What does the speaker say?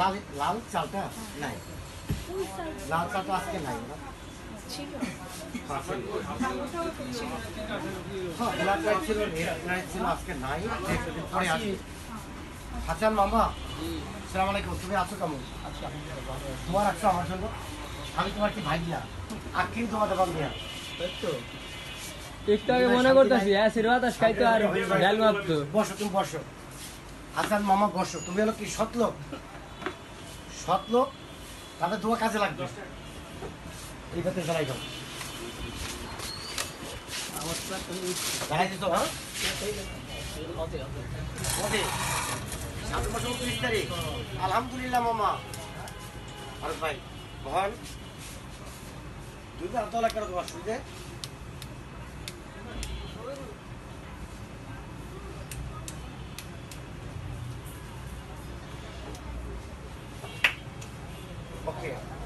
লাল লাল চালটা নাই। লাল চালটা আজকে নাই। না ছিল হ্যাঁ ছিল আজকে নাই। পরে হাসান মামা সালাম আলাইকুম তুমি আছো কেমন? তোমার আসছো আমার জন্য? আমি তোমার কি ভাই না আর কিন্তু তোমাদের বান্ধব না একটু আগে মনে করতেছি হ্যাঁ খাইতো আর ডাল বসো তুমি বসো। হাসান মামা বসো। তুমি হলো কি সৎ লোক? সৎ লোক তাদের কাজে লাগবে। এই কথা জ্বালাই দাও জ্বালাই দিত হ্যাঁ আলহামদুলিল্লাহ, মামা। আর ভাই, মহান। দুইবার তলা করে তোমার সুবিধে camp.